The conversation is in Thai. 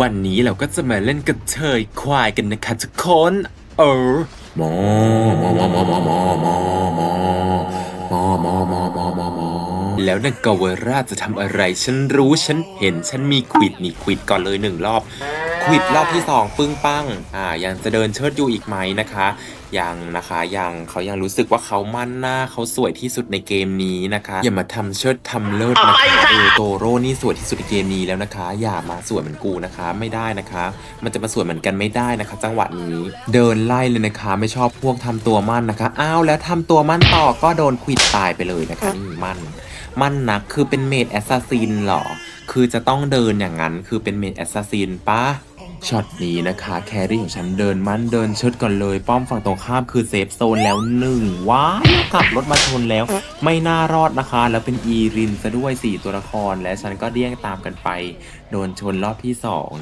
วันนี้เราก็จะมาเล่นกระเทยควายกันนะคะทุกคนเออหมอหมอหมอหมอหมอหมอหมอหมอหมอหมอมอมอมอมอแล้วนางกาวราจะทำอะไร ฉันรู้ฉันเห็นฉันมีควิดนี่ควิดก่อนเลยหนึ่งรอบ ควิดรอบที่สองปึ้งปังอ่ายังจะเดินเชิดอยู่อีกไหมนะคะยังนะคะยังเขายังรู้สึกว่าเขามั่นหน้าเขาสวยที่สุดในเกมนี้นะคะอย่ามาทำเชิดทำเลิศนะคะเออโตโร่นี่สวยที่สุดในเกมนี้แล้วนะคะ อย่ามาสวยเหมือนกูนะคะ ไม่ได้นะคะ มันจะมาสวยเหมือนกันไม่ได้นะคะ จังหวะนี้เดินไล่เลยนะคะ ไม่ชอบพวกทำตัวมั่นนะคะอ้าวแล้วทำตัวมั่นต่อก็โดนควิดตายไปเลยนะคะนี่มั่นมั่นนักคือเป็นเมดแอสซัสซินหรอ คือจะต้องเดินอย่างนั้น คือเป็นเมดแอสซัสซินปะ ช็อตนี้นะคะ แครี่ของฉันเดินมั่นเดินเชิดก่อนเลย ป้อมฝั่งตรงข้ามคือเซฟโซนแล้วหนึ่งว้ายกลับรถมาชนแล้ว ไม่น่ารอดนะคะ แล้วเป็นอีรินซะด้วย 4 ตัวละคร และฉันก็เดี้ยงตามกันไป โดนชนรอบที่2นะ